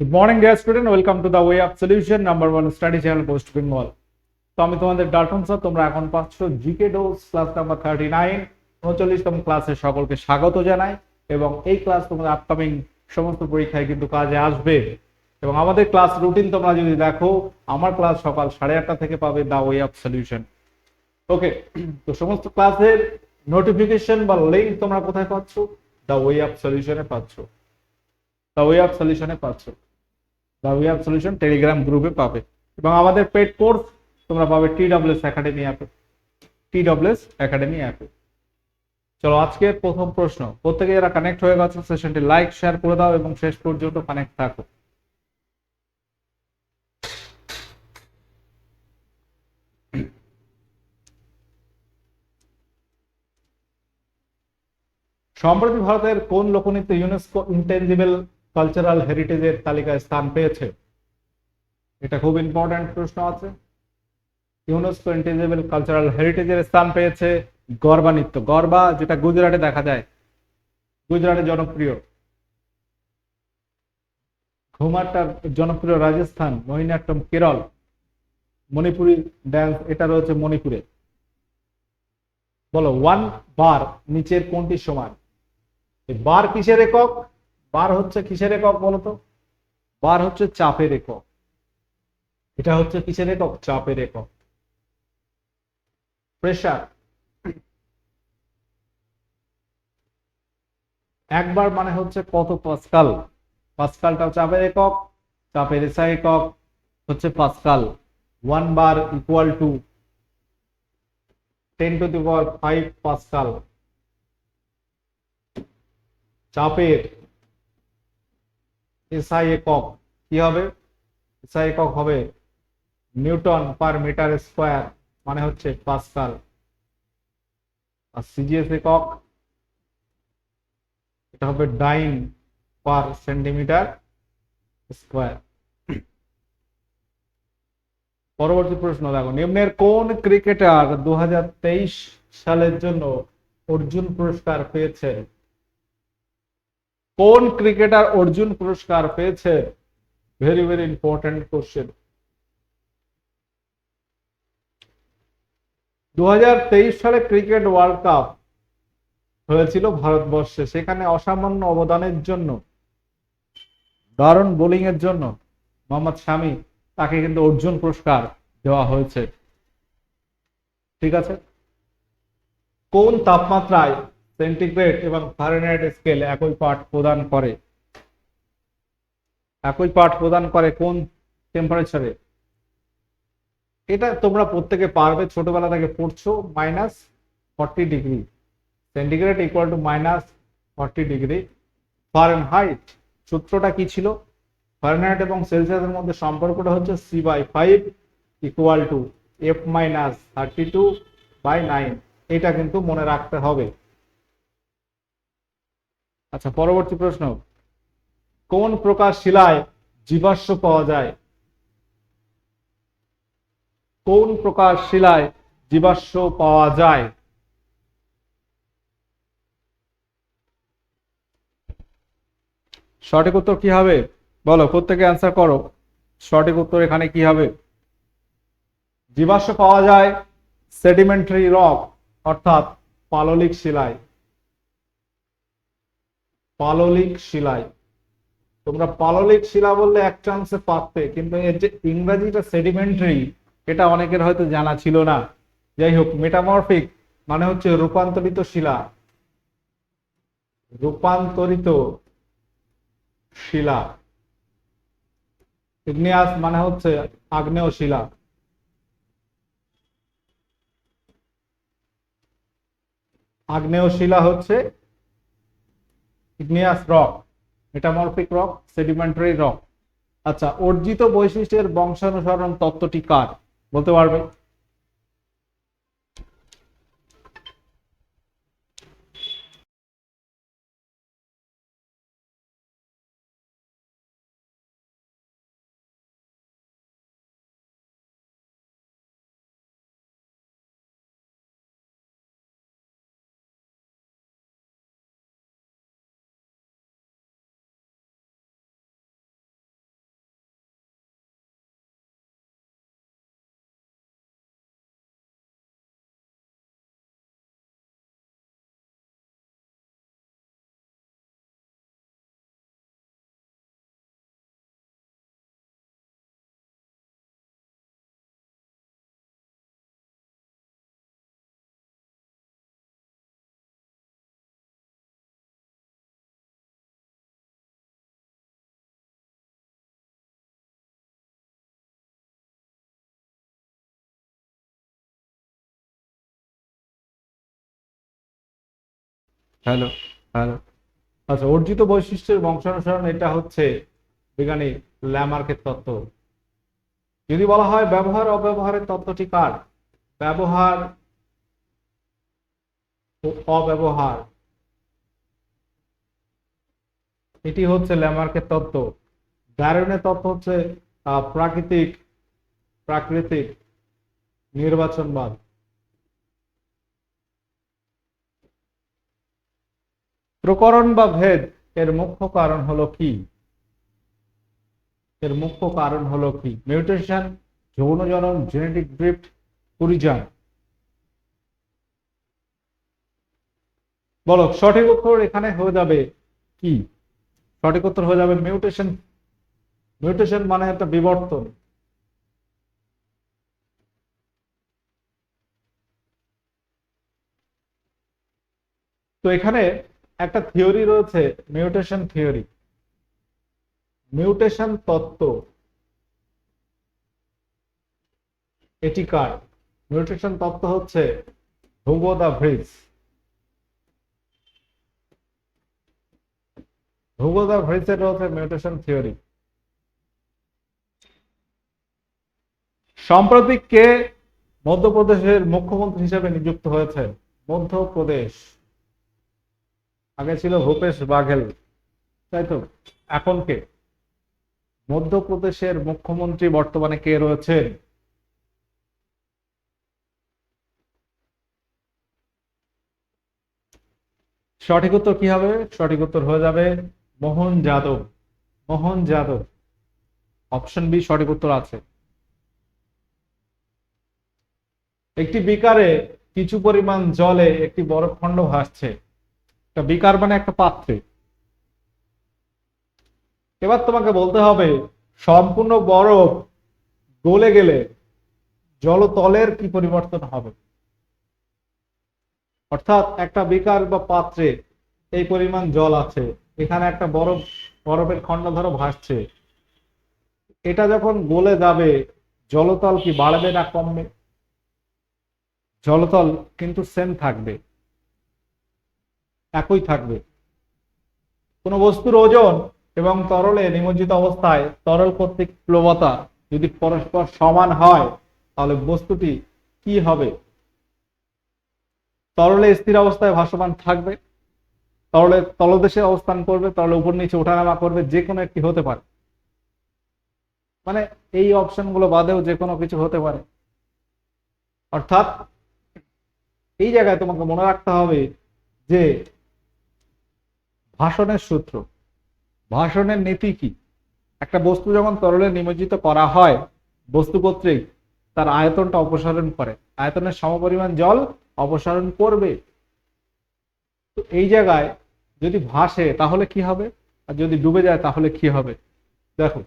Good morning dear student welcome to the way of solution number one study channel post Bengal তো আমি তোমাদের Dalton sir তোমরা এখন পাচ্ছ GK dose class number thirty nine উনচল্লিশতম ক্লাসে সকলকে স্বাগত জানাই। এবং এই ক্লাস তোমাদের আপকামিং সমস্ত পরীক্ষায় কিন্তু কাজে আসবে। এবং আমাদের ক্লাস রুটিন তোমরা যদি দেখো, আমার ক্লাস সকাল সাড়ে আটটা থেকে পাবে the way of solution okay তো সমস্ত ক্লাসের নোটিফিকেশন বা লিঙ্ক তোমরা কোথায় পাচ্ছ? দ্য ওয়ে অফ সলিউশনে পাচ্ছ। দ্য ওয়ে অফ সলিউশনে পাচ্ছ। সলিউশন টেলিগ্রাম গ্রুপে পাবে। এবং আমাদের পেড কোর্স তোমরা পাবে টি ডাব্লিউএস একাডেমি অ্যাপে টি ডাব্লিউএস একাডেমি অ্যাপে চলো, আজকের প্রথম প্রশ্ন। প্রত্যেকে যারা কানেক্ট হয়ে গেছে সেশনটি লাইক শেয়ার করে দাও এবং শেষ পর্যন্ত কানেক্ট থাকো। সম্প্রতি ভারতের কোন লোকনৃত্য ইউনেস্কো ইন্টেনজিবল কালচারাল হেরিটেজের তালিকায় স্থান পেয়েছে? এটা খুব ইম্পর্ট্যান্ট প্রশ্ন আছে। ইউনেস্কো ইন্টেনজিবল কালচারাল হেরিটেজের স্থান পেয়েছে গরবা নৃত্য। গরবা যেটা গুজরাটে দেখা যায়। গুজরাটে জনপ্রিয়। ঘুমারটার জনপ্রিয় রাজস্থান মোহিনীঅট্টম কেরল, মণিপুরি ড্যান্স এটা রয়েছে মণিপুরে। বলো ওয়ান বার নিচের কোনটি সমান? বার কিসের একক? বার হচ্ছে কিসের একক বলতো? বার হচ্ছে চাপের একক। এটা হচ্ছে কিসের একক? চাপের একক। প্রেশার। একবার মানে হচ্ছে কত পাস্কাল? পাস্কালটা চাপের একক, চাপের এসআই একক হচ্ছে pascal. One bar equal to ten to the power five pascal. চাপের এসআই একক কি হবে? এসআই একক হবে নিউটন পার মিটার স্কোয়ার মানে হচ্ছে পাস্কাল। আর সিজিএস একক এটা হবে ডাইন পার সেন্টিমিটার স্কোয়ার। পরবর্তী প্রশ্ন, দেখো, নিম্নের কোন ক্রিকেটার দু হাজার তেইশ সালের জন্য অর্জুন পুরস্কার পেয়েছে কোন ক্রিকেটার অর্জুন পুরস্কার পেয়েছে? ভেরি ভেরি ইম্পর্টেন্ট কোশ্চেন দুই হাজার তেইশ সালে ক্রিকেট ওয়ার্ল্ড কাপ হয়েছিল ভারতবর্ষে। সেখানে অসামান্য অবদানের জন্য, দারুণ বোলিং এর জন্য মোহাম্মদ শামী তাকে কিন্তু অর্জুন পুরস্কার দেওয়া হয়েছে। ঠিক আছে? কোন তাপমাত্রায় সেন্টিগ্রেড এবং ফারেনহাইট স্কেল একই পাঠ প্রদান করে। একই পাঠ প্রদান করে কোন টেম্পারেচারে এটা তোমরা প্রত্যেকে পারবে, ছোটবেলা থেকে পড়ছো minus forty degree centigrade equal to minus forty degree Fahrenheit সূত্রটা কি ছিল? ফারেনহাইট এবং সেলসিয়াসের মধ্যে সম্পর্কটা হচ্ছে C by five equal to F minus thirty two by nine এটা কিন্তু মনে রাখতে হবে। আচ্ছা পরবর্তী প্রশ্ন। কোন প্রকার শিলায় জীবাশ্ম পাওয়া যায়? কোন প্রকার শিলায় জীবাশ্ম পাওয়া যায়? সঠিক উত্তর কি হবে? বলো, প্রত্যেকে অ্যান্সার করো। সঠিক উত্তর এখানে কি হবে? জীবাশ্ম পাওয়া যায় সেডিমেন্টারি রক অর্থাৎ পাললিক শিলায়। পাললিক শিলায়। তোমরা পাললিক শিলা বললে এক চান্সে পারতে, কিন্তু এর যে ইংরেজিটা সেডিমেন্টারি এটা অনেকের হয়তো জানা ছিল না। যাই হোক মেটামরফিক মানে হচ্ছে রূপান্তরিত শিলা। রূপান্তরিত শিলা। ইগনিয়াস মানে হচ্ছে আগ্নেয় শিলা। আগ্নেয় শিলা হচ্ছে igneous rock metamorphic rock sedimentary rock. আচ্ছা অর্জিত বৈশিষ্ট্যের বংশানুসরণ তত্ত্বটি কার? বলতে পারবে হ্যালো হ্যালো। আচ্ছা অর্জিত বৈশিষ্ট্যের বংশানুসরণ এটা হচ্ছে বিজ্ঞানী ল্যামার্কের তত্ত্ব। যদি বলা হয় ব্যবহার অব্যবহারের তত্ত্বটি কার? ব্যবহার অব্যবহার। এটি হচ্ছে ল্যামার্কের তত্ত্ব। ডারউইনের তত্ত্ব হচ্ছে প্রাকৃতিক প্রাকৃতিক নির্বাচনবাদ। প্রকরণ বা ভেদ এর মুখ্য কারণ হলো কি? এর মুখ্য কারণ হলো কি? মিউটেশন যৌন জনন জেনেটিক ড্রিফট কুরিজান বলো, সঠিক উত্তর এখানে হয়ে যাবে কি? সঠিক উত্তর হয়ে যাবে মিউটেশন মিউটেশন মানে একটা বিবর্তন। তো এখানে একটা থিওরি রয়েছে, মিউটেশন থিওরি। মিউটেশন তত্ত্ব। এটি কার? মিউটেশন তত্ত্ব হচ্ছে Hugo de Vries Hugo de ভ্রিজের রয়েছে মিউটেশন থিওরি। সম্প্রতি কে মধ্যপ্রদেশের মুখ্যমন্ত্রী হিসেবে নিযুক্ত হয়েছে মধ্যপ্রদেশ। আগে ছিল ভূপেশ বাঘেল, তাই তো? এখন কে? মধ্যপ্রদেশের মুখ্যমন্ত্রী বর্তমানে কে রয়েছেন? সঠিক উত্তর কি হবে? সঠিক উত্তর হয়ে যাবে মোহন যাদব। মোহন যাদব। অপশন বি, সঠিক উত্তর আছে। একটি বিকারে কিছু পরিমাণ জলে একটি বরফখণ্ড ভাসছে। একটা বিকার মানে একটা পাত্রে। এবার তোমাকে বলতে হবে, সম্পূর্ণ বরফ গলে গেলে জলতলের কি পরিবর্তন হবে? অর্থাৎ একটা বিকার বা পাত্রে এই পরিমাণ জল আছে, এখানে একটা বরফ, বরফের খণ্ড ধরো ভাসছে। এটা যখন গলে যাবে, জলতল কি বাড়বে না কমবে? জলতল কিন্তু সেম থাকবে। একই থাকবে। কোন বস্তুর ওজন এবং তরলে নিমজ্জিত অবস্থায় তরল কর্তৃক প্লবতা যদি পরস্পর সমান হয়, তাহলে বস্তুটি কি হবে? তরলে স্থির অবস্থায় ভাসমান থাকবে, তরলে তলদেশে অবস্থান করবে, তরলে উপর নিচে ওঠানামা করবে, যে কোনো একটি হতে পারে। মানে এই অপশনগুলো বাদেও যে কোনো কিছু হতে পারে। অর্থাৎ এই জায়গায় তোমাকে মনে রাখতে হবে যে ভাষণের সূত্র। ভাষণের নীতি কি? একটা বস্তু যখন তরলে নিমজ্জিত করা হয় বস্তু কর্তৃক তার আয়তনটা অপসারণ করে। আয়তনের সমপরিমাণ জল অপসারণ করবে। তো এই জায়গায় যদি ভাসে, তাহলে কি হবে? আর যদি ডুবে যায়, তাহলে কি হবে? দেখো।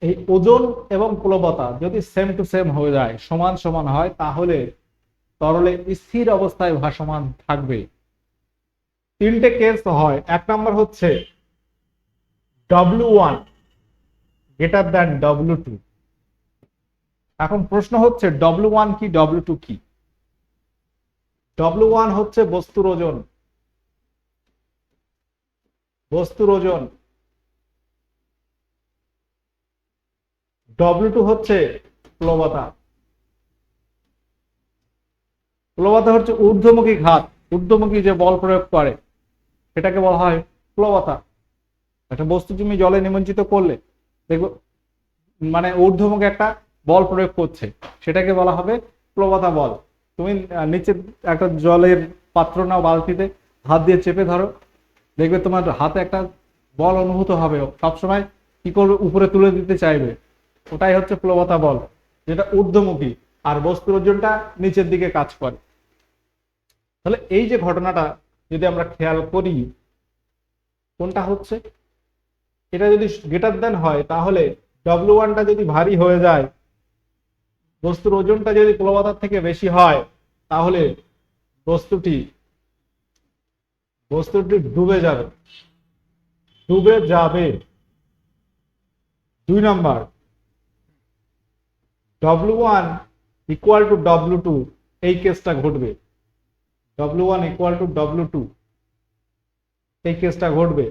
এই ওজন এবং প্লবতা যদি সেম টু সেম হয়ে যায়, সমান সমান হয়, তাহলে তরলে স্থির অবস্থায় ভাসমান থাকবে। তিনটে কেস হয়। এক নম্বর হচ্ছে W one greater than W two এখন প্রশ্ন হচ্ছে ডব্লিউ ওয়ান কি ডব্লিউ টু কি? ডব্লিউ ওয়ান হচ্ছে বস্তুর ওজন। বস্তুর ওজন। ডব্লিউ টু হচ্ছে প্লবতা প্লবতা হচ্ছে ঊর্ধ্বমুখী ঘাত। ঊর্ধ্বমুখী যে বল প্রয়োগ করে। সেটাকে বলা হয় প্লবতা একটা বস্তু তুমি জলে নিমজ্জিত করলে, দেখব মানে ঊর্ধ্বমুখী একটা বল প্রয়োগ করছে, সেটাকে বলা হবে প্লবতা বল। তুমি নিচে একটা জলের পাত্র নাও বালতিতে, হাত দিয়ে চেপে ধরো, দেখবে তোমার হাতে একটা বল অনুভূত হবে। সবসময় কি করবে? উপরে তুলে দিতে চাইবে। ওটাই হচ্ছে প্লবতা বল, যেটা ঊর্ধ্বমুখী, আর বস্তুর ওজনটা নিচের দিকে কাজ করে। তাহলে এই যে ঘটনাটা যদি আমরা খেয়াল করি, কোনটা হচ্ছে? এটা যদি গ্রেটার দেন হয়, তাহলে ডব্লিউ ওয়ানটা যদি ভারী হয়ে যায়, বস্তুর ওজনটা যদি প্লবতার থেকে বেশি হয়, তাহলে বস্তুটি বস্তুটি ডুবে যাবে। ডুবে যাবে। দুই number W one equal to W two এই কেসটা ঘটবে। W one equal to W two এই কেসটা ঘটবে।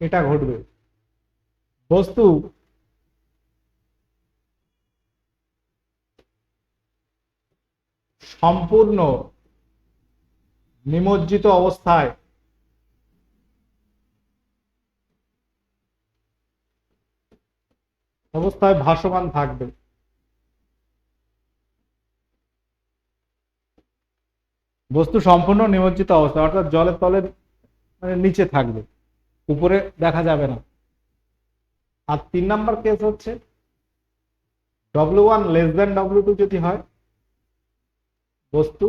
এটা ঘটবে। বস্তু সম্পূর্ণ নিমজ্জিত অবস্থায় অবস্থায় ভাসমান থাকবে। বস্তু সম্পূর্ণ নিমজ্জিত অবস্থা, অর্থাৎ জলের তলের মানে নিচে থাকবে, উপরে দেখা যাবে না। আর তিন নাম্বার কেস হচ্ছে W one less than W two যদি হয়, বস্তু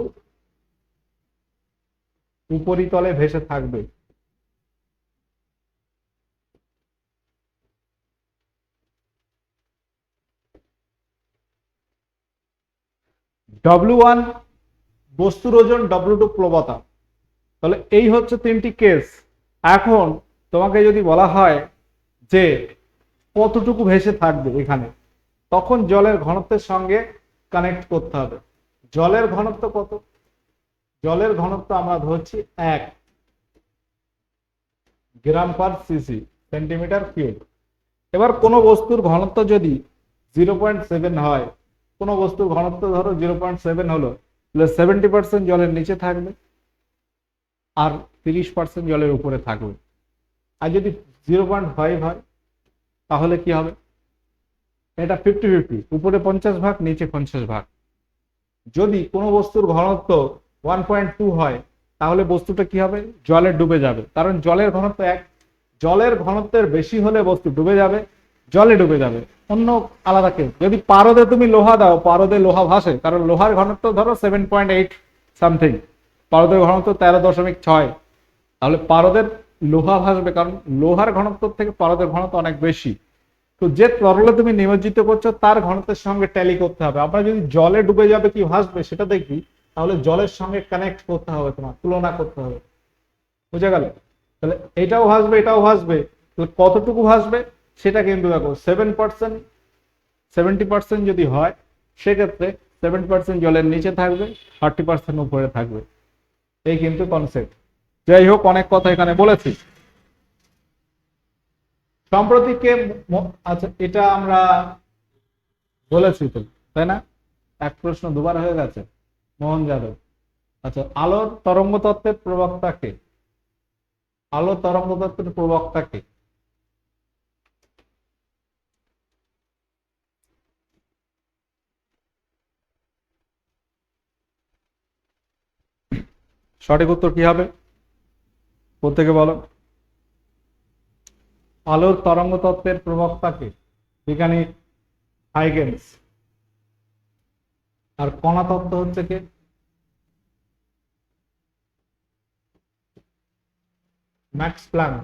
উপরিতলে ভেসে থাকবে। ডব্লিউ ওয়ান বস্তুর ওজন ডব্লিউ টু প্লবতা তাহলে এই হচ্ছে তিনটি কেস এখন তোমাকে যদি বলা হয় যে কতটুকু ভেসে থাকবে এখানে, তখন জলের ঘনত্বের সঙ্গে কানেক্ট করতে হবে। জলের ঘনত্ব কত? জলের ঘনত্ব আমরা ধরছি এক gram per CC centimetre cube এবার কোনো বস্তুর ঘনত্ব যদি জিরো পয়েন্ট সেভেন হয়, কোনো বস্তুর ঘনত্ব ধরো জিরো পয়েন্ট সেভেন হলো তাহলে সেভেন্টি পার্সেন্ট জলের নিচে থাকবে আর তিরিশ পার্সেন্ট জলের উপরে থাকবে। আর যদি জিরো পয়েন্ট ফাইভ হয়, তাহলে কি হবে? এটা ফিফটি ফিফটি উপরে পঞ্চাশ ভাগ, নিচে পঞ্চাশ ভাগ। যদি কোনো বস্তুর ঘনত্ব ওয়ান পয়েন্ট টু হয়, তাহলে বস্তুটা কি হবে? জলে ডুবে যাবে। কারণ জলের ঘনত্ব এক। জলের ঘনত্বের বেশি হলে বস্তু ডুবে যাবে। জলে ডুবে যাবে। অন্য আলাদা কেউ। যদি পারদে তুমি লোহা দাও, পারদে লোহা ভাসে, কারণ লোহার ঘনত্ব ধরো সেভেন পয়েন্ট এইট সামথিং পারদের ঘনত্ব তেরো দশমিক ছয়। তাহলে পারদের লোহা ভাসবে, কারণ লোহার ঘনত্ব থেকে পারদের ঘনত্ব অনেক বেশি। তো যে তরলে তুমি নিমজ্জিত করছ, তার ঘনত্বের সঙ্গে ট্যালি করতে হবে। আমরা যদি জলে ডুবে যাবে কি ভাসবে, সেটা দেখবি, তাহলে জলের সঙ্গে কানেক্ট করতে হবে তোমার, তুলনা করতে হবে। বুঝে গেল? তাহলে এটাও ভাসবে এটাও ভাসবে, তাহলে কতটুকু ভাসবে? সেটা কিন্তু দেখো সেভেন পার্সেন্ট সেভেন্টি পার্সেন্ট যদি হয়, সেক্ষেত্রে সেভেন পার্সেন্ট জলের নিচে থাকবে থার্টি পার্সেন্ট উপরে থাকবে। এই কিন্তু কনসেপ্ট যাই হোক, অনেক কথা এখানে বলেছি। সম্প্রতি কে আচ্ছা এটা আমরা বলেছি তো, তাই না? এক প্রশ্ন দুবার হয়ে গেছে। মোহন যাদব। আচ্ছা আলোর তরঙ্গ তত্ত্বের প্রবক্তা কে? আলো তরঙ্গ তত্ত্বের প্রবক্তা সঠিক উত্তর কি হবে? প্রত্যেকে বলো। আলোর তরঙ্গ তত্ত্বের প্রবক্তাকে বিজ্ঞানী হাইগেন্স আর কণা তত্ত্ব হচ্ছে কে? ম্যাক্স প্ল্যাঙ্ক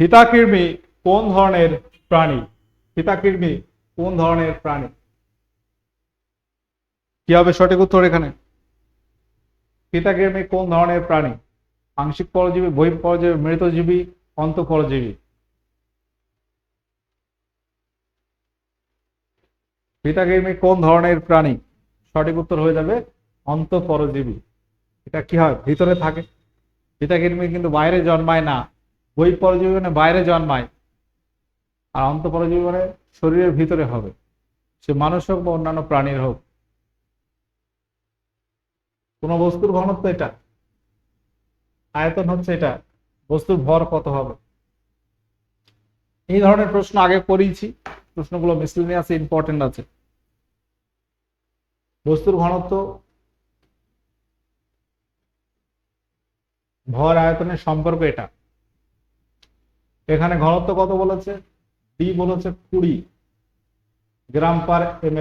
ফিতাকৃমি কোন ধরনের প্রাণী? ফিতাকৃমি কোন ধরনের প্রাণী? কি হবে সঠিক উত্তর এখানে? ফিতাকৃমি কোন ধরনের প্রাণী? আংশিক পরজীবী, বহিঃ পরজীবী মৃতজীবী অন্তঃপরজীবী ফিতাকৃমি কোন ধরনের প্রাণী? সঠিক উত্তর হয়ে যাবে অন্তঃপরজীবী এটা কি হয়? ভিতরে থাকে। ফিতাকৃমি কিন্তু বাইরে জন্মায় না। বই পরজীবী মানে বাইরে জন্মায়। আর অন্তঃপরজীবী মানে শরীরের ভিতরে হবে। সে মানুষ হোক বা অন্যান্য প্রাণীর হোক কোন বস্তুর ঘনত্ব এটা? আয়তন হচ্ছে এটা। বস্তুর ভর কত হবে? এই ধরনের প্রশ্ন আগে করিয়েছি প্রশ্নগুলো মিসলিনিয়াস ইম্পর্টেন্ট আছে। বস্তুর ঘনত্ব ভর আয়তনের সম্পর্ক এটা। এখানে ঘনত্ব কত বলেছে? ডি বলেছে কুড়ি গ্রাম পার এম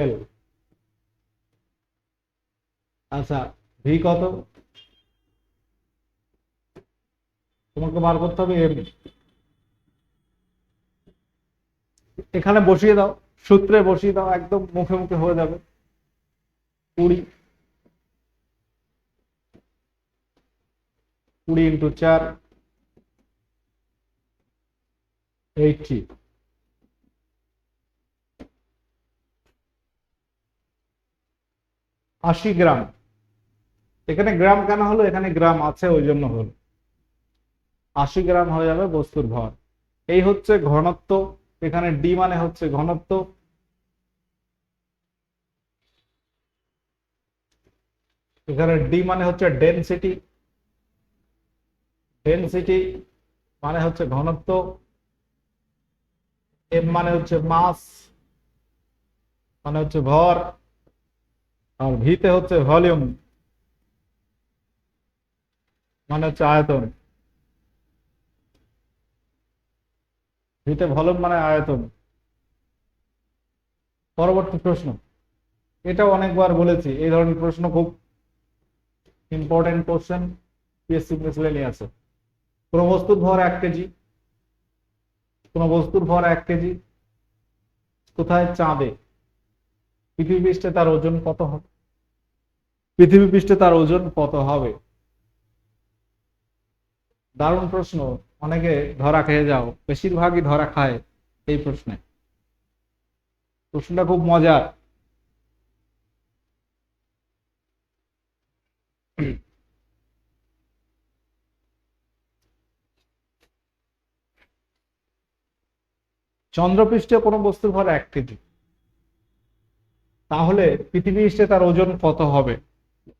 আচ্ছা ভি কত? তোমাকে বার করতে হবে এম। এখানে বসিয়ে দাও, সূত্রে বসিয়ে দাও, একদম মুখে মুখে হয়ে যাবে। কুড়ি। কুড়ি ইন্টু চার। এইটটি। আশি গ্রাম। এখানে গ্রাম কেন হলো? এখানে গ্রাম আছে, ওই জন্য হলো। আশি গ্রাম হয়ে যাবে বস্তুর ভর। এই হচ্ছে ঘনত্ব, এখানে ডি মানে হচ্ছে ঘনত্ব। এখানে ডি মানে হচ্ছে ডেনসিটি ডেনসিটি মানে হচ্ছে ঘনত্ব। এম মানে হচ্ছে মাস মানে হচ্ছে ভর। আর ভিতে হচ্ছে ভলিউম মানে হচ্ছে আয়তন। ভিতে ভলিউম মানে আয়তন। পরবর্তী প্রশ্ন। এটাও অনেকবার বলেছি, এই ধরনের প্রশ্ন খুব ইম্পর্টেন্ট কোশ্চেন পিএসসি মিসলেনিয়াসে কোন বস্তুর ভর এক কেজি। কোন বস্তুর ভর এক কেজি। কোথায় চাঁদে? পৃথিবী পৃষ্ঠে তার ওজন কত হবে? পৃথিবী পৃষ্ঠে তার ওজন কত হবে? দারুণ প্রশ্ন। অনেকে ধরা খেয়ে যাও, বেশিরভাগই ধরা খায় এই প্রশ্নে। প্রশ্নটা খুব মজার। চন্দ্রপৃষ্ঠে কোনো বস্তুর ভর এক কেজি। তাহলে পৃথিবী পৃষ্ঠে তার ওজন কত হবে?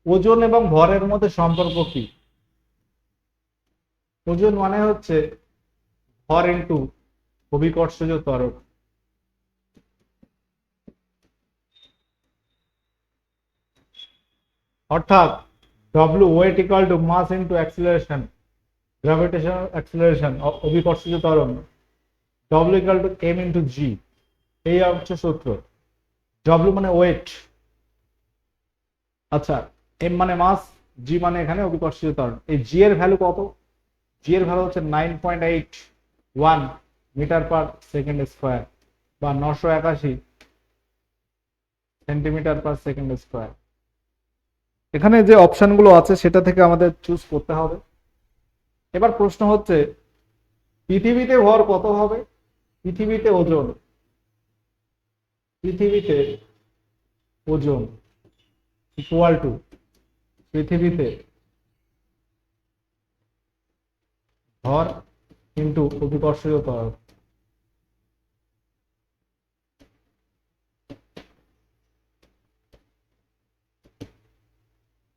ওজন এবং ভরের মধ্যে সম্পর্ক কি? ওজন মানে হচ্ছে ভর ইন্টু অভিকর্ষজ ত্বরক অর্থাৎ W weight equal to mass into acceleration gravitational acceleration অভিকর্ষজ ত্বরণ। W equal to M into G এই হচ্ছে সূত্র। ডব্লিউ মানে ওয়েট আচ্ছা এম মানে মাস জি মানে এখানে অভিকর্ষজ ত্বরণ। এই জি এর ভ্যালু কত? জি এর ভ্যালু হচ্ছে nine point eight one metre per second square বা নশো একাশি সেন্টিমিটার পার সেকেন্ড স্কোয়ার এখানে যে অপশনগুলো আছে, সেটা থেকে আমাদের চুজ করতে হবে। এবার প্রশ্ন হচ্ছে, পৃথিবীতে ভর কত হবে? পৃথিবীতে ওজন। পৃথিবীতে ওজন ইকুয়াল টু পৃথিবীতে ভর ইন্টু অভিকর্ষজ ত্বরক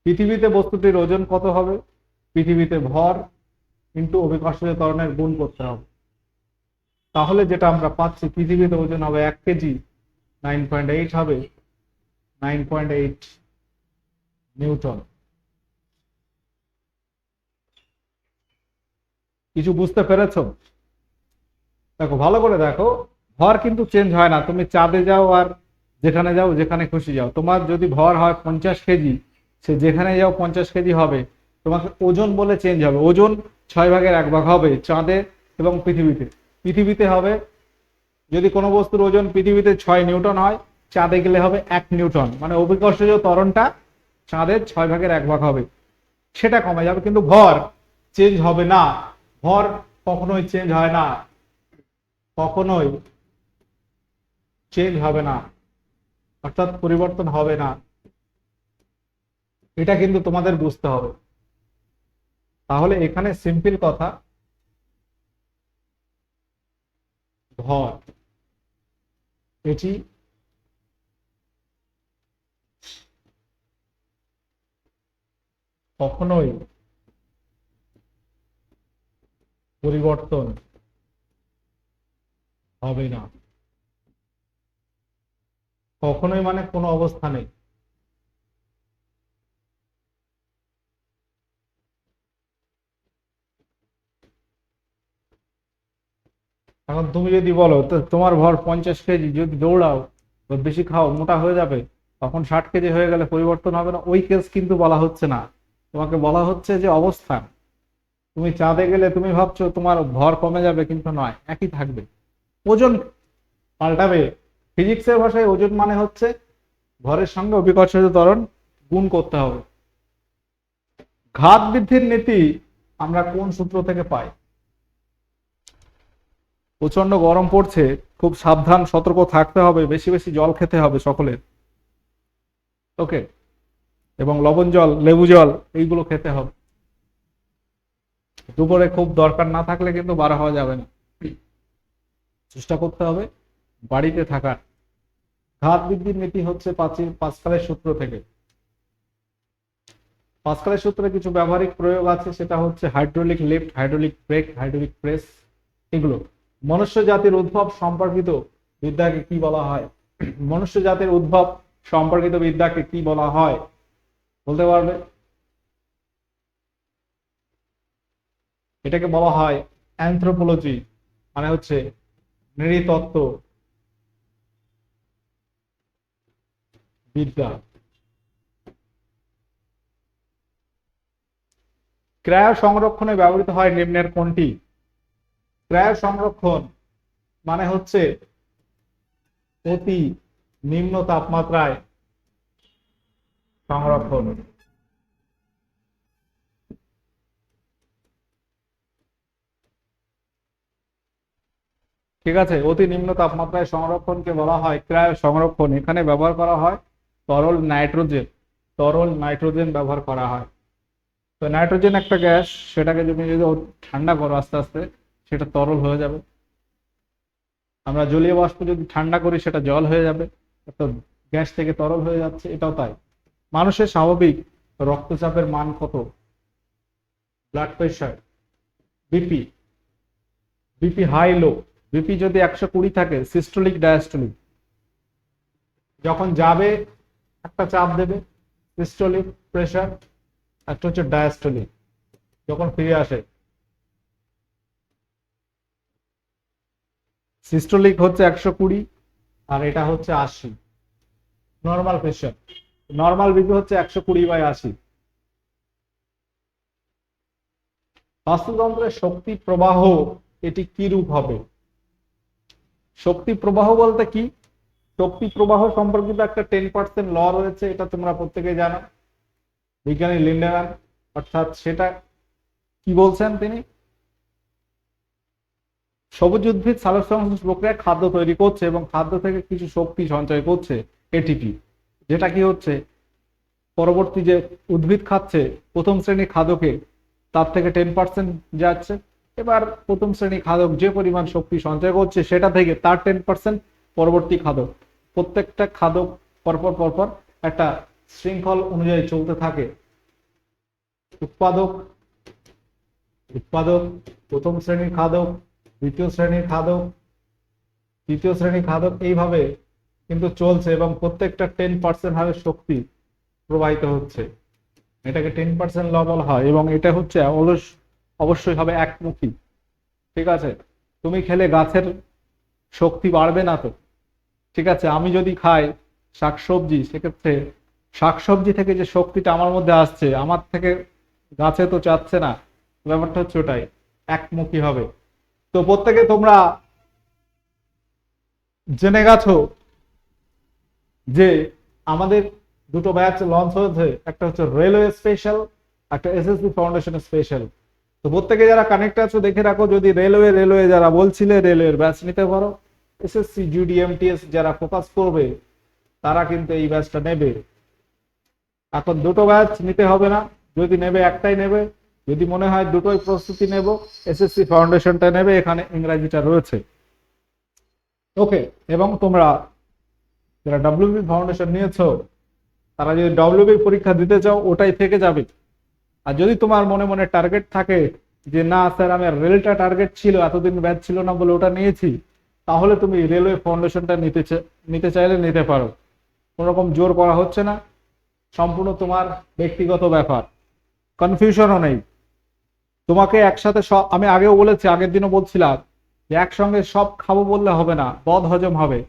পৃথিবীতে বস্তুটির ওজন কত হবে? পৃথিবীতে ভর ইন্টু অভিকর্ষজ ত্বরণের গুণ করতে হবে। তাহলে যেটা আমরা পাচ্ছি, পৃথিবীতে ওজন হবে এক কেজি, নাইন পয়েন্ট এইট হবে, নাইন পয়েন্ট এইট নিউটন। কিছু বুঝতে পেরেছ? দেখো, ভালো করে দেখো। ভর কিন্তু চেঞ্জ হয় না। তুমি চাঁদে যাও আর যেখানে যাও, যেখানে খুশি যাও। তোমার যদি ভর হয় পঞ্চাশ কেজি, সে যেখানে যাও পঞ্চাশ কেজি হবে। তোমাকে ওজন বলে চেঞ্জ হবে। ওজন ছয় ভাগের এক ভাগ হবে চাঁদে এবং পৃথিবীতে। পৃথিবীতে হবে, যদি কোনো বস্তুর ওজন পৃথিবীতে ছয় নিউটন হয়, চাঁদে গেলে হবে এক নিউটন। মানে অভিকর্ষজ তরণটা চাঁদের ছয় ভাগের এক ভাগ হবে। সেটা কমে যাবে, কিন্তু ভর চেঞ্জ হবে না। ভর কখনোই চেঞ্জ হয় না। কখনোই চেঞ্জ হবে না। অর্থাৎ পরিবর্তন হবে না। এটা কিন্তু তোমাদের বুঝতে হবে। তাহলে এখানে সিম্পল কথা, ভর। এটি কখনোই পরিবর্তন হবে না। কখনোই মানে কোনো অবস্থানে এখন তুমি যদি বলো তোমার ভর পঞ্চাশ কেজি, যদি দৌড়াও বেশি খাও, মোটা হয়ে যাবে, তখন ষাট কেজি হয়ে গেলে পরিবর্তন হবে না। ওই কেস কিন্তু বলা হচ্ছে না। তোমাকে বলা হচ্ছে যে অবস্থান। তুমি চাঁদে গেলে তুমি ভাবছ তোমার ভর কমে যাবে, কিন্তু নয়, একই থাকবে। ওজন পাল্টাবে। ফিজিক্সের ভাষায় ওজন মানে হচ্ছে ভরের সঙ্গে অভিকর্ষজ ত্বরণ গুণ করতে হবে। ঘাত বৃদ্ধির নীতি আমরা কোন সূত্র থেকে পাই? প্রচণ্ড গরম পড়ছে, খুব সাবধান, সতর্ক থাকতে হবে, বেশি বেশি জল খেতে হবে সকলের। ওকে এবং লবণ জল, লেবু জল, এইগুলো খেতে হবে। দুপুরে খুব দরকার না থাকলে কিন্তু বার হওয়া যাবে না। চেষ্টা করতে হবে বাড়িতে থাকার। ঘাত বৃদ্ধির নীতি হচ্ছে পাঁচি পাঁচকালের সূত্র থেকে। পাঁচকালের সূত্রে কিছু ব্যবহারিক প্রয়োগ আছে, সেটা হচ্ছে hydraulic lift hydraulic brake hydraulic press এগুলো। মনুষ্য জাতির উদ্ভব সম্পর্কিত বিদ্যাকে কি বলা হয়? মনুষ্য জাতির উদ্ভব সম্পর্কিত বিদ্যাকে কি বলা হয়? বলতে পারবে? এটাকে বলা হয় অ্যান্থ্রোপোলজি মানে হচ্ছে নৃতত্ত্ব বিদ্যা। ক্রায় সংরক্ষণে ব্যবহৃত হয় নিম্নের কোনটি? ক্রায় সংরক্ষণ মানে হচ্ছে অতি নিম্ন তাপমাত্রায় সংরক্ষণ। ঠিক আছে? অতি নিম্ন তাপমাত্রায় সংরক্ষণকে বলা হয় ক্রায় সংরক্ষণ। এখানে ব্যবহার করা হয় তরল নাইট্রোজেন। তরল নাইট্রোজেন ব্যবহার করা হয়। তো নাইট্রোজেন একটা গ্যাস, সেটাকে তুমি যদি ঠান্ডা করো আস্তে আস্তে, সেটা তরল হয়ে যাবে। আমরা জলীয় বাষ্প যদি ঠান্ডা করি, সেটা জল হয়ে যাবে। একটা গ্যাস থেকে তরল হয়ে যাচ্ছে, এটাও তাই। মানুষের স্বাভাবিক রক্তচাপের মান কত? Blood pressure, BP BP high low. BP যদি একশো কুড়ি থাকে সিস্টোলিক ডায়াস্টোলিক যখন যাবে, একটা চাপ দেবে সিস্টোলিক প্রেশার একটা হচ্ছে ডায়াস্টোলিক যখন ফিরে আসে। সিস্টোলিক হচ্ছে একশো কুড়ি আর এটা হচ্ছে আশি। নর্মাল প্রেশার নর্মাল বিপি হচ্ছে একশো কুড়ি বাই আশি। বাস্তুতন্ত্রের শক্তি প্রবাহ, এটি কি রূপ হবে? শক্তি প্রবাহ বলতে কি? শক্তি প্রবাহ সম্পর্কিত একটা টেন পার্সেন্ট ল রয়েছে, এটা তোমরা প্রত্যেকে জানো। বিজ্ঞানী লিন্ডেম্যান, অর্থাৎ সেটা কি বলছেন তিনি? সবুজ উদ্ভিদ সালোক প্রক্রিয়া খাদ্য তৈরি করছে এবং খাদ্য থেকে কিছু শক্তি সঞ্চয় করছে এটিপি, যেটা কি হচ্ছে? পরবর্তী যে উদ্ভিদ খাচ্ছে, প্রথম শ্রেণি খাদকে তার থেকে টেন পার্সেন্ট যাচ্ছে। এবার প্রথম শ্রেণি খাদক যে পরিমাণ শক্তি সঞ্চয় করছে, সেটা থেকে তার টেন পার্সেন্ট পরবর্তী খাদক। প্রত্যেকটা খাদক পরপর পরপর একটা শৃঙ্খল অনুযায়ী চলতে থাকে। উৎপাদক উৎপাদক, প্রথম শ্রেণির খাদক, দ্বিতীয় শ্রেণির খাদক, তৃতীয় শ্রেণির খাদক, এইভাবে কিন্তু চলছে এবং প্রত্যেকটা টেন পার্সেন্ট হারে শক্তি প্রবাহিত হচ্ছে। এটাকে টেন পার্সেন্ট ল বলা হয় এবং এটা হচ্ছে অলস অবশ্যই হবে একমুখী। ঠিক আছে? তুমি খেলে গাছের শক্তি বাড়বে না তো। ঠিক আছে? আমি যদি খাই শাকসবজি, সেক্ষেত্রে শাকসবজি থেকে যে শক্তিটা আমার মধ্যে আসছে, আমার থেকে গাছে তো চাচ্ছে না। ব্যাপারটা হচ্ছে ওটাই, একমুখী হবে। তো প্রত্যেকে তোমরা জেনে গেছো যে আমাদের দুটো ব্যাচ লঞ্চ হয়েছে। একটা হচ্ছে রেলওয়ে স্পেশাল একটা এসএসসি ফাউন্ডেশন স্পেশাল তো প্রত্যেকে যারা কানেক্ট আছো, দেখে রাখো, যদি রেলওয়ে রেলওয়ে যারা বলছিলে রেলওয়ের ব্যাচ নিতে পারো। এসএসসি জিডিএমটিএস যারা ফোকাস করবে, তারা কিন্তু এই ব্যাচটা নেবে। এখন দুটো ব্যাচ নিতে হবে না। যদি নেবে, একটাই নেবে। যদি মনে হয় দুটোই প্রস্তুতি নেব এসএসসি ফাউন্ডেশনটা নেবে, এখানে ইংরাজিটা রয়েছে। ওকে, এবং তোমরা যারা ডাব্লিউবি ফাউন্ডেশন নিয়েছো, তারা যদি ডাব্লিউবি পরীক্ষা দিতে চাও, ওটাই থেকে যাবে। আর যদি তোমার মনে মনে টার্গেট থাকে যে, না, স্যার আমার রেলটা টার্গেট ছিল, এতদিন ব্যাচ ছিল না বলে ওটা নিয়েছি, তাহলে তুমি রেলওয়ে ফাউন্ডেশনটা নিতে নিতে চাইলে নিতে পারো। কোনো রকম জোর করা হচ্ছে না। সম্পূর্ণ তোমার ব্যক্তিগত ব্যাপার। কনফিউশনও নেই। তোমাকে একসাথে সব আমি আগেও বলেছি, আগের দিনও বলছিলাম যে, একসঙ্গে সব খাব বললে হবে না, বদ হজম হবে।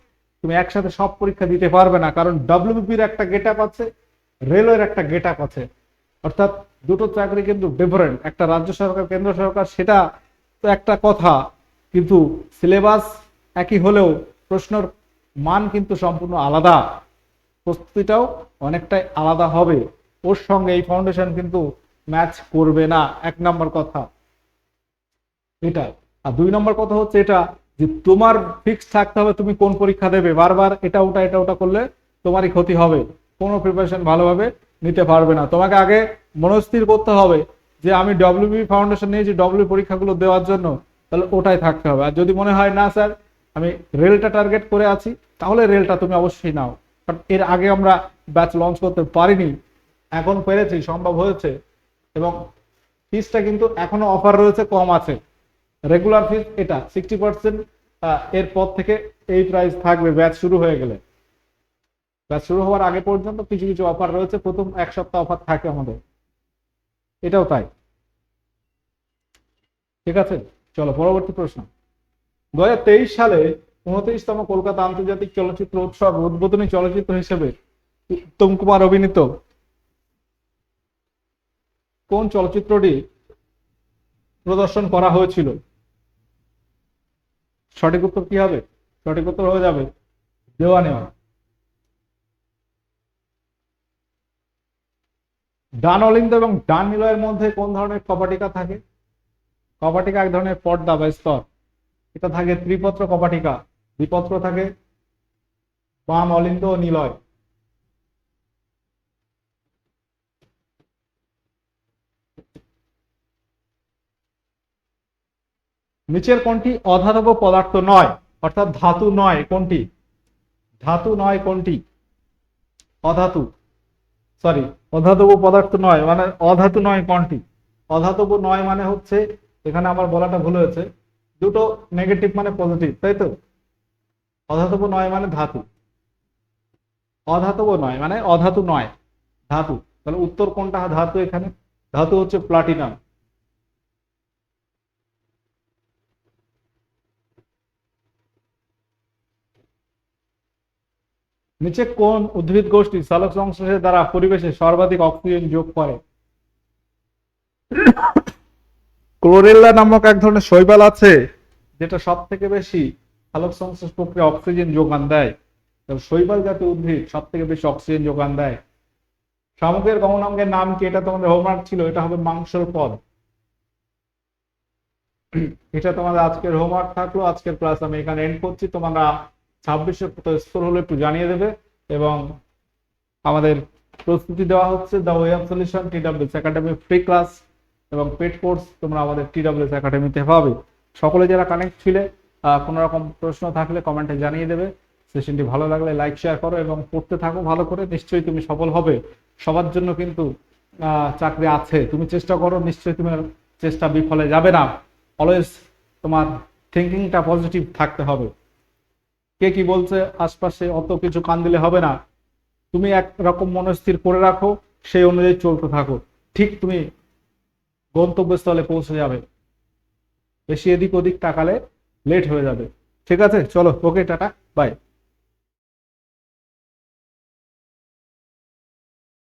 তুমি একসাথে সব পরীক্ষা দিতে পারবে না, কারণ ডাব্লিউবিপির একটা গেট আছে রেলওয়ের একটা গেট আছে। অর্থাৎ দুটো চাকরি কিন্তু ডিফারেন্ট একটা রাজ্য সরকার, কেন্দ্র সরকার, সেটা তো একটা কথা, কিন্তু সিলেবাস একই হলেও প্রশ্নর মান কিন্তু সম্পূর্ণ আলাদা। প্রস্তুতিটাও অনেকটাই আলাদা হবে। ওর সঙ্গে এই ফাউন্ডেশন কিন্তু ম্যাচ করবে না। এক নম্বর কথা। এটা। আর দুই নম্বর কথা হচ্ছে এটা যে তোমার ফিক্স থাকতে হবে, তুমি কোন পরীক্ষা দেবে? বারবার এটা ওটা এটা ওটা করলে তোমারই ক্ষতি হবে। কোনো প্রিপারেশন ভালোভাবে নিতে পারবে না। তোমাকে আগে মনস্থির করতে হবে যে আমি ডব্লিউবি ফাউন্ডেশন নিয়েছি ডব্লিউ পরীক্ষাগুলো দেওয়ার জন্য, তাহলে ওটাই থাকতে হবে। আর যদি মনে হয় না স্যার, আমি রেলটা টার্গেট করে আছি, তাহলে রেলটা তুমি অবশ্যই নাও। কারণ এর আগে আমরা ব্যাচ লঞ্চ করতে পারিনি, এখন পেরেছি, সম্ভব হয়েছে। এবং ফিসটা কিন্তু এখনও অফার রয়েছে, কম আছে। রেগুলার ফিস এটা সিক্সটি পার্সেন্ট এর পর থেকে এই প্রাইস থাকবে ব্যাচ শুরু হয়ে গেলে। ব্যাচ শুরু হওয়ার আগে পর্যন্ত কিছু কিছু অফার রয়েছে, প্রথম এক সপ্তাহ অফার থাকে আমাদের। এটাও তাই। ঠিক আছে? চলো, পরবর্তী প্রশ্ন। দুই হাজার তেইশ সালে উনত্রিশতম কলকাতা আন্তর্জাতিক চলচ্চিত্র উৎসব উদ্বোধনী চলচ্চিত্র হিসেবে উত্তম কুমার অভিনীত কোন চলচ্চিত্রটি প্রদর্শন করা হয়েছিল? সঠিক উত্তর কি হবে? সঠিক উত্তর হয়ে যাবে দেওয়া নেওয়া। ডান অলিন্দ এবং ডান নিলয়ের মধ্যে কোন ধরনের কপাটিকা থাকে? কপাটিকা এক ধরনের পর্দা বা স্তর। এটা থাকে ত্রিপত্র কপাটিকা। দ্বিপত্র থাকে বাম অলিন্দ ও নিলয়। নিচের কোনটি অধাতব পদার্থ নয়, অর্থাৎ ধাতু নয়, কোনটি? ধাতু নয়, কোনটি? অধাতু। সরি অধাতব পদার্থ নয় মানে অধাতু নয় কোনটি অধাতব নয় মানে হচ্ছে, এখানে আমার বলাটা ভুল হয়েছে, দুটো নেগেটিভ মানে পজিটিভ তাই তো? অধাতব নয় মানে ধাতু। অধাতব নয় মানে অধাতু নয়, ধাতু। তাহলে উত্তর কোনটা? ধাতু এখানে। ধাতু হচ্ছে প্লাটিনাম নিচে কোন উদ্ভিদ গোষ্ঠী সালোক সংশ্লেষের দ্বারা পরিবেশে সর্বাধিক অক্সিজেন যোগ করে? ক্লোরেল্লা নামক এক ধরনের শৈবাল আছে। যেটা সব থেকে বেশি সালোক সংশ্লেষ প্রক্রিয়া অক্সিজেন যোগান দেয়। শৈবাল জাতীয় উদ্ভিদ সব থেকে বেশি অক্সিজেন যোগান দেয়। শামুকের গমনাঙ্গের নাম কি? এটা তোমাদের হোমওয়ার্ক ছিল এটা হবে মাংসল পদ। এটা তোমাদের আজকের হোমওয়ার্ক থাকল আজকের ক্লাস আমি এখানে এন্ড করছি। তোমরা ছাব্বিশে স্কোর হলে একটু জানিয়ে দেবে এবং আমাদের প্রস্তুতি দেওয়া হচ্ছে the way of solution TWS academy free class এবং পেড কোর্স তোমরা আমাদের টিডাব্লিউএস একাডেমিতে পাবে। সকলে যারা কানেক্ট ছিলে কোনো রকম প্রশ্ন থাকলে কমেন্টে জানিয়ে দেবে। সেশনটি ভালো লাগলে লাইক শেয়ার করো এবং পড়তে থাকো ভালো করে, নিশ্চয়ই তুমি সফল হবে। সবার জন্য কিন্তু চাকরি আছে। তুমি চেষ্টা করো, নিশ্চয়ই তোমার চেষ্টা বিফলে যাবে না। অলওয়েজ তোমার থিঙ্কিংটা পজিটিভ থাকতে হবে। কে কি বলছে? আশপাশে অত কিছু কান দিলে হবে না। তুমি এক রকম মনস্থির করে রাখো, সেই অনুযায়ী চলতে থাকো। ঠিক তুমি গন্তব্যস্থলে পৌঁছে যাবে। বেশি এদিক ওদিক তাকালে লেট হয়ে যাবে। ঠিক আছে? চলো ওকে টাটা বাই